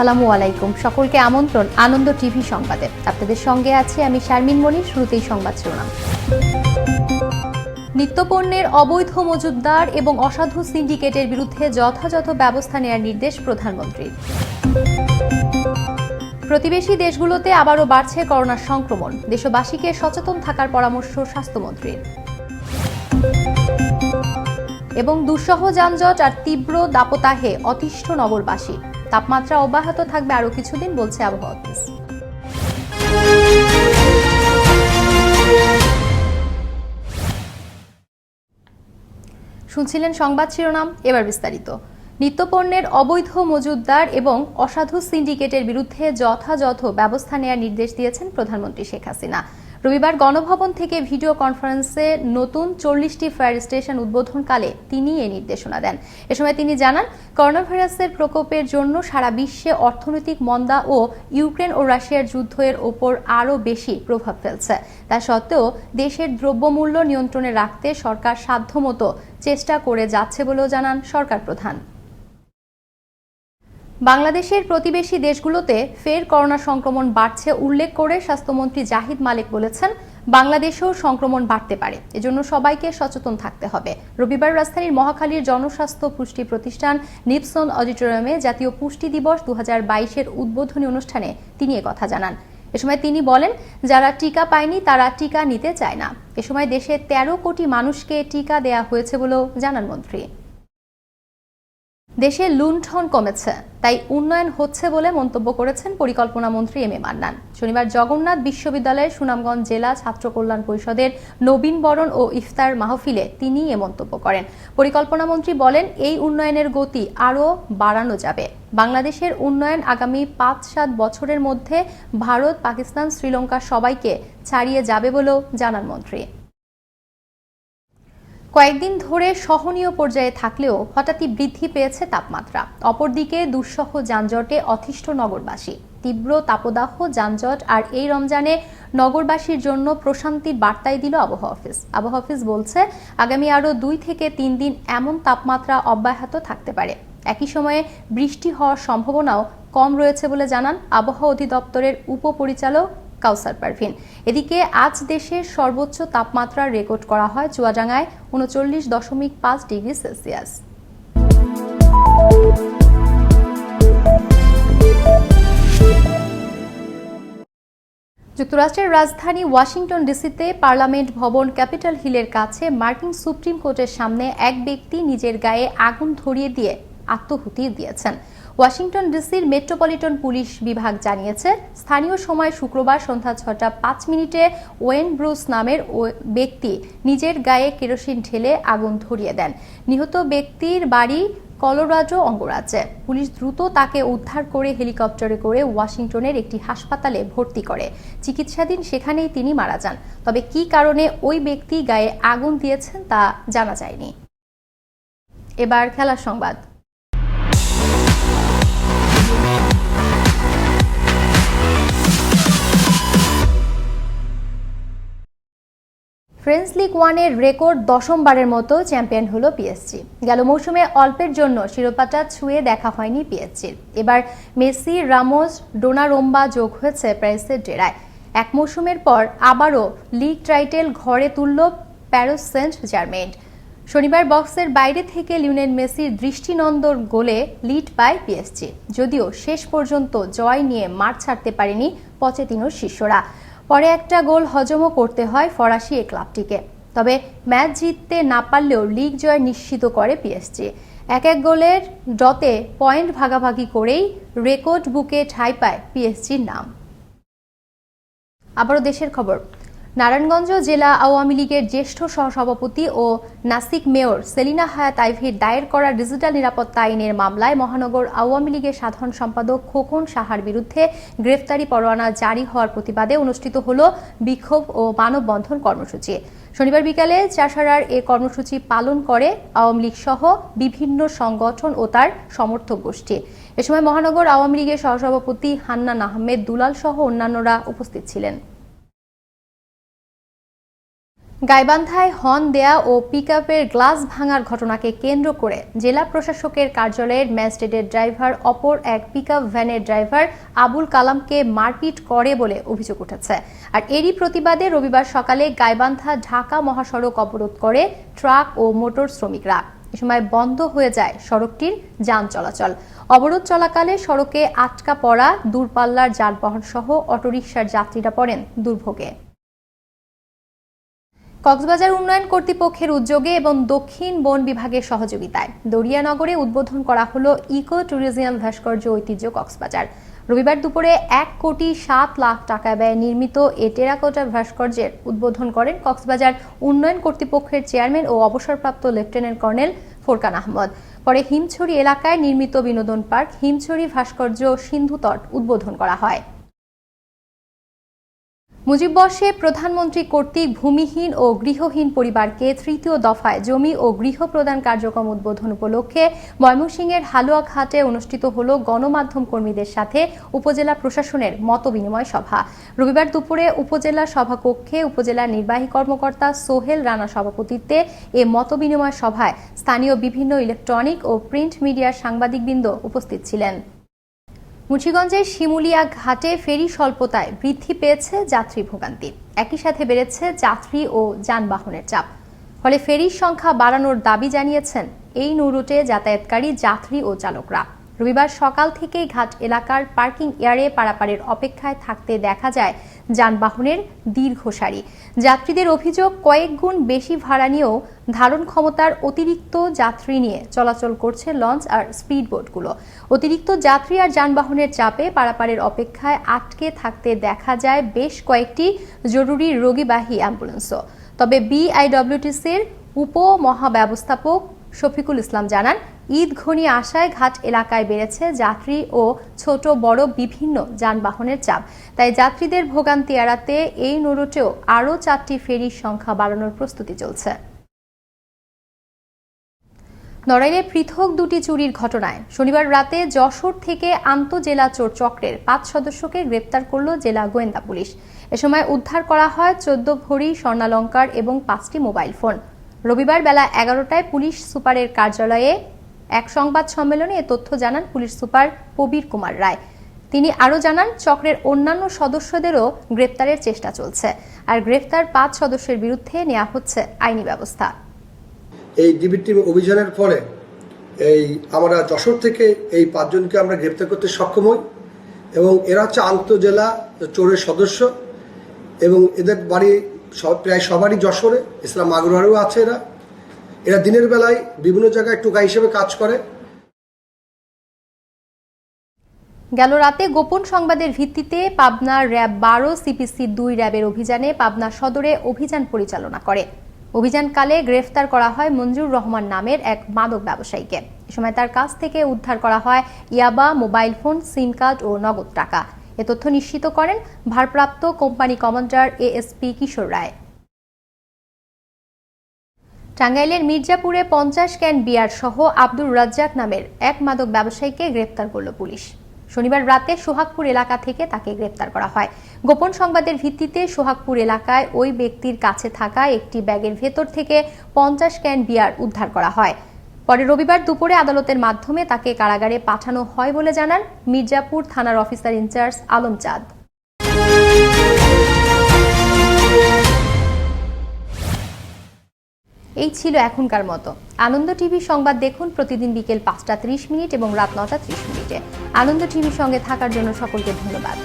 আসসালামু আলাইকুম। সকলকে আমন্ত্রণ আনন্দ টিভি সংবাদে। আপনাদের সঙ্গে আছি আমি শারমিন মনির, শুরুতেই সংবাদ শিরোনাম। নিত্যপণ্যের অবৈধ মজুতদার এবং অসাধু সিন্ডিকেটের বিরুদ্ধে যথাযথ ব্যবস্থা নেওয়ার নির্দেশ প্রধানমন্ত্রীর প্রতিবেশী দেশগুলোতে আবারও বাড়ছে করোনার সংক্রমণ। দেশবাসীকে সচেতন থাকার পরামর্শ স্বাস্থ্যমন্ত্রীর। এবং দুঃসহ যানজট আর তীব্র দাপতাহে অতিষ্ঠ নগরবাসী। তাপমাত্রা অব্যাহত থাকবে আরও কিছুদিন, বলছে আবহাওয়া অফিস। শুনছিলেন সংবাদ শিরোনাম, এবার বিস্তারিত। নিত্যপণ্যের অবৈধ মজুতদার এবং অসাধু সিন্ডিকেটের বিরুদ্ধে যথাযথ ব্যবস্থা নেওয়ার নির্দেশ দিয়েছেন প্রধানমন্ত্রী শেখ হাসিনা। রবিবার গণভবন থেকে ভিডিও কনফারেন্সে নতুন চল্লিশটি ফায়ার স্টেশন উদ্বোধনকালে তিনি এই নির্দেশনা দেন। এ সময় তিনি জানান করোনা ভাইরাসের প্রকোপের জন্য সারা বিশ্বে অর্থনৈতিক মন্দা ও ইউক্রেন ও রাশিয়ার যুদ্ধের ওপর আরও বেশি প্রভাব ফেলছে। তা সত্ত্বেও দেশের দ্রব্যমূল্য নিয়ন্ত্রণে রাখতে সরকার সাধ্যমতো চেষ্টা করে যাচ্ছে বলেও জানান সরকার প্রধান। বাংলাদেশের প্রতিবেশী দেশগুলোতে ফের করোনা সংক্রমণ বাড়ছে উল্লেখ করে স্বাস্থ্যমন্ত্রী জাহিদ মালিক বলেছেন, বাংলাদেশেও সংক্রমণ বাড়তে পারে। এজন্য সবাইকে সচেতন থাকতে হবে। রবিবার রাজধানীর মহাখালীর জনস্বাস্থ্য পুষ্টি প্রতিষ্ঠান নিপসন অডিটোরিয়ামে জাতীয় পুষ্টি দিবস দু এর উদ্বোধনী অনুষ্ঠানে তিনি কথা জানান। এ সময় তিনি বলেন, যারা টিকা পায়নি তারা টিকা নিতে চায় না। এ সময় দেশে ১৩ কোটি মানুষকে টিকা দেয়া হয়েছে বলেও জানান মন্ত্রী। দেশে লুণ্ঠন কমেছে, তাই উন্নয়ন হচ্ছে বলে মন্তব্য করেছেন পরিকল্পনা মন্ত্রী এম এ মান্নান। শনিবার জগন্নাথ বিশ্ববিদ্যালয়ের সুনামগঞ্জ জেলা ছাত্র কল্যাণ পরিষদের নবীন বরণ ও ইফতার মাহফিলে তিনি এ মন্তব্য করেন। পরিকল্পনা মন্ত্রী বলেন, এই উন্নয়নের গতি আরও বাড়ানো যাবে। বাংলাদেশের উন্নয়ন আগামী পাঁচ সাত বছরের মধ্যে ভারত, পাকিস্তান, শ্রীলঙ্কা সবাইকে ছাড়িয়ে যাবে বলেও জানান মন্ত্রী। কয়েকদিন ধরে সহনীয় পর্যায়ে থাকলেও হঠাৎই বৃদ্ধি পেয়েছে তাপমাত্রা। অপরদিকে দুঃসহ যানজটে অতিষ্ঠ নগরবাসী। তীব্র তাপদাহ, যানজট আর এই রমজানে নগরবাসীর জন্য প্রশান্তির বার্তাই দিল আবহাওয়া অফিস। আবহাওয়া অফিস বলছে, আগামী আরও দুই থেকে তিন দিন এমন তাপমাত্রা অব্যাহত থাকতে পারে। একই সময়ে বৃষ্টি হওয়ার সম্ভাবনাও কম রয়েছে বলে জানান আবহাওয়া অধিদপ্তরের উপপরিচালক কাউসার পারভিন। এদিকে আজ দেশের সর্বোচ্চ তাপমাত্রা রেকর্ড করা হয় চুয়াডাঙ্গায় উনচল্লিশ দশমিক পাঁচ ডিগ্রি সেলসিয়াস। যুক্তরাষ্ট্রের রাজধানী ওয়াশিংটন ডিসিতে পার্লামেন্ট ভবন ক্যাপিটাল হিলের কাছে মার্কিন সুপ্রিম কোর্টের সামনে এক ব্যক্তি নিজের গায়ে আগুন ধরিয়ে দিয়ে আত্মহুতি দিয়েছেন। ওয়াশিংটন ডিসির মেট্রোপলিটন পুলিশ বিভাগ জানিয়েছে, স্থানীয় সময় শুক্রবার সন্ধ্যা ছটা পাঁচ মিনিটে ওয়েন ব্রুস নামের ব্যক্তি নিজের গায়ে কেরোসিন ঢেলে আগুন ধরিয়ে দেন। নিহত ব্যক্তির বাড়ি কলোরাডো অঙ্গরাজ্যে। পুলিশ দ্রুত তাকে উদ্ধার করে হেলিকপ্টারে করে ওয়াশিংটনের একটি হাসপাতালে ভর্তি করে। চিকিৎসাধীন সেখানেই তিনি মারা যান। তবে কি কারণে ওই ব্যক্তি গায়ে আগুন দিয়েছেন তা জানা যায়নি। এবার খেলার সংবাদ। ফ্রেঞ্চ লিগ ওয়ানের রেকর্ড দশমবারের মতো চ্যাম্পিয়ন হলো পিএসজি। গেল মৌসুমে অল্পের জন্য শিরোপাটা ছুঁয়ে দেখা হয়নি পিএসজির। এবার মেসি, রামোস, ডোনারোম্বা যোগ হয়েছে প্রাইসের ডেরায়। এক মৌসুমের পর আবারও লিগ টাইটেল ঘরে তুলল প্যারিস সেন্ট জার্মেন্ট শনিবার বক্সের বাইরে থেকে লিওনেল মেসির দৃষ্টিনন্দন গোলে লিড পায় পিএসজি। যদিও শেষ পর্যন্ত জয় নিয়ে মাঠ ছাড়তে পারেনি পচেতিনোর শিষ্যরা। পরে একটা গোল হজমও করতে হয় ফরাসি এ ক্লাবটিকে। তবে ম্যাচ জিততে না পারলেও লিগ জয় নিশ্চিত করে পিএসজি এক এক গোলের ড্রতে পয়েন্ট ভাগাভাগি করেই রেকর্ড বুকে ঠাঁই পায় পিএসজির নাম। আবারও দেশের খবর। নারায়ণগঞ্জ জেলা আওয়ামী লীগের জ্যেষ্ঠ সহসভাপতি ও নাসিক মেয়র সেলিনা হায়াত আইভির দায়ের করা ডিজিটাল নিরাপত্তা আইনের মামলায় মহানগর আওয়ামী লীগের সাধারণ সম্পাদক খোকন সাহার বিরুদ্ধে গ্রেফতারি পরোয়ানা জারি হওয়ার প্রতিবাদে অনুষ্ঠিত হল বিক্ষোভ ও মানববন্ধন কর্মসূচি। শনিবার বিকালে চাষারার এ কর্মসূচি পালন করে আওয়ামী লীগ সহ বিভিন্ন সংগঠন ও তার সমর্থক গোষ্ঠী। এ সময় মহানগর আওয়ামী লীগের সহসভাপতি হান্নান আহমেদ দুলাল সহ অন্যান্যরা উপস্থিত ছিলেন। গাইবান্ধায় হর্ন দেয়া ও পিকআপের গ্লাস ভাঙার ঘটনাকে কেন্দ্র করে জেলা প্রশাসকের কার্যালয়ের ম্যাজিস্ট্রেটের ড্রাইভার, অপর এক পিকআপ ভ্যানের ড্রাইভার আবুল কালামকে মারপিট করে বলে অভিযোগ উঠেছে। আর এরই প্রতিবাদে রবিবার সকালে গাইবান্ধা ঢাকা মহাসড়ক অবরোধ করে ট্রাক ও মোটর শ্রমিকরা। এ সময় বন্ধ হয়ে যায় সড়কটির যান চলাচল। অবরোধ চলাকালে সড়কে আটকা পড়া দূরপাল্লার যানবাহন সহ অটোরিকশার যাত্রীরা পড়েন দুর্ভোগে। কক্সবাজার উন্নয়ন কর্তৃপক্ষের উদ্যোগে এবং দক্ষিণ বন বিভাগের সহযোগিতায় দরিয়ানগরে উদ্বোধন করা হলো ইকো ট্যুরিজম ভাস্কর্য ঐতিহ্য কক্সবাজার। রবিবার দুপুরে এক কোটি সাত লাখ টাকা ব্যয়ে নির্মিত এ টেরাকোটা ভাস্কর্যের উদ্বোধন করেন কক্সবাজার উন্নয়ন কর্তৃপক্ষের চেয়ারম্যান ও অবসরপ্রাপ্ত লেফটেন্যান্ট কর্নেল ফোরকান আহমদ। পরে হিমছড়ি এলাকায় নির্মিত বিনোদন পার্ক, হিমছড়ি ভাস্কর্য সিন্ধুতট উদ্বোধন করা হয়। মুজিববর্ষে প্রধানমন্ত্রী কর্তৃক ভূমিহীন ও গৃহহীন পরিবারকে তৃতীয় দফায় জমি ও গৃহ প্রদান কার্যক্রম উদ্বোধন উপলক্ষে ময়মনসিংহের হালুয়াঘাটে অনুষ্ঠিত হল গণমাধ্যম কর্মীদের সাথে উপজেলা প্রশাসনের মতবিনিময় সভা। রবিবার দুপুরে উপজেলা সভাকক্ষে উপজেলা নির্বাহী কর্মকর্তা সোহেল রানা সভাপতিত্বে এ মতবিনিময় সভায় স্থানীয় বিভিন্ন ইলেকট্রনিক ও প্রিন্ট মিডিয়ার সাংবাদিকবৃন্দ উপস্থিত ছিলেন। মুন্সিগঞ্জের শিমুলিয়া ঘাটে ফেরি স্বল্পতায় বৃদ্ধি পেয়েছে যাত্রী ভোগান্তি। একই সাথে বেড়েছে যাত্রী ও যানবাহনের চাপ। ফলে ফেরির সংখ্যা বাড়ানোর দাবি জানিয়েছেন এই নৌরুটে যাতায়াতকারী যাত্রী ও চালকরা। রবিবার সকাল থেকেই ঘাট এলাকার পার্কিং এয়ারে পারাপারের অপেক্ষায় থাকতে দেখা যায় যানবাহনের দীর্ঘ সারি যাত্রীদের অভিযোগ, কয়েক গুণ বেশি ভাড়া নিয়েও ধারণ ক্ষমতার অতিরিক্ত যাত্রী নিয়ে চলাচল করছে লঞ্চ আর স্পিড বোটগুলো অতিরিক্ত যাত্রী আর যানবাহনের চাপে পারাপারের অপেক্ষায় আটকে থাকতে দেখা যায় বেশ কয়েকটি জরুরি রোগীবাহী অ্যাম্বুলেন্সও। তবে বিআইডব্লিউটিসির উপমহাব্যবস্থাপক শফিকুল ইসলাম জানান ঈদ ঘনি আসায় ঘাট এলাকায় বেড়েছে যাত্রী ও ছোট বড় বিভিন্ন যানবাহনের চাপ। তাই যাত্রীদের ভোগান্তি এড়াতে এই নৌরুটেও আরও চারটি ফেরির সংখ্যা বাড়ানোর প্রস্তুতি চলছে। নড়াইলে পৃথক দুটি চুরির ঘটনায় শনিবার রাতে যশোর থেকে আন্তজেলা চোর চক্রের পাঁচ সদস্যকে গ্রেপ্তার করল জেলা গোয়েন্দা পুলিশ। এ সময় উদ্ধার করা হয় চোদ্দ ভরি স্বর্ণালঙ্কার এবং পাঁচটি মোবাইল ফোন। রবিবার বেলা এগারোটায় পুলিশ সুপারের কার্যালয়ে এক সংবাদ সম্মেলনে এ তথ্য জানান পুলিশ সুপার প্রবীর কুমার রায়। তিনি আরও জানান, চক্রের অন্যান্য সদস্যদেরও গ্রেপ্তারের চেষ্টা চলছে আর গ্রেফতার পাঁচ সদস্যের বিরুদ্ধে নেওয়া হচ্ছে আইনি ব্যবস্থা। এই ডিবি টিম অভিযানের ফলে এই আমরা যশোর থেকে এই পাঁচজনকে আমরা গ্রেপ্তার করতে সক্ষম হই এবং এরা হচ্ছে আন্তজেলা চোরের সদস্য এবং এদের বাড়ি সব প্রায় সবারই যশোরে ইসলাম মাগুরারও আছে এরা। এরা দিনের বেলায় বিভিন্ন জায়গায় টোকা হিসেবে কাজ করে। গেল রাতে গোপন সংবাদের ভিত্তিতে পাবনা র্যাব বারো সিপিসি দুই র্যাবের অভিযানে পাবনা সদরে অভিযান পরিচালনা করে। অভিযানকালে গ্রেফতার করা হয় মঞ্জুর রহমান নামের এক মাদক ব্যবসায়ীকে। এ সময় তার কাছ থেকে উদ্ধার করা হয় ইয়াবা, মোবাইল ফোন, সিম কার্ড ও নগদ টাকা। এ তথ্য নিশ্চিত করেন ভারপ্রাপ্ত company commander ASP Kishore Roy. টাঙ্গাইলের মির্জাপুরে পঞ্চাশ ক্যান বিয়ার সহ আব্দুর রাজ্জাক নামের এক মাদক ব্যবসায়ীকে গ্রেপ্তার করল পুলিশ। শনিবার রাতে সোহাগপুর এলাকা থেকে তাকে গ্রেপ্তার করা হয়। গোপন সংবাদের ভিত্তিতে সোহাগপুর এলাকায় ওই ব্যক্তির কাছে থাকা একটি ব্যাগের ভেতর থেকে পঞ্চাশ ক্যান বিয়ার উদ্ধার করা হয়। পরে রবিবার দুপুরে আদালতের মাধ্যমে তাকে কারাগারে পাঠানো হয় বলে জানান মির্জাপুর থানার অফিসার ইনচার্জ আলম চাঁদ। এই ছিল এখনকার মতো। আনন্দ টিভি সংবাদ দেখুন প্রতিদিন বিকেল পাঁচটা ত্রিশ মিনিট এবং রাত নটা ত্রিশ মিনিটে। আনন্দ টিভির সঙ্গে থাকার জন্য সকলকে ধন্যবাদ।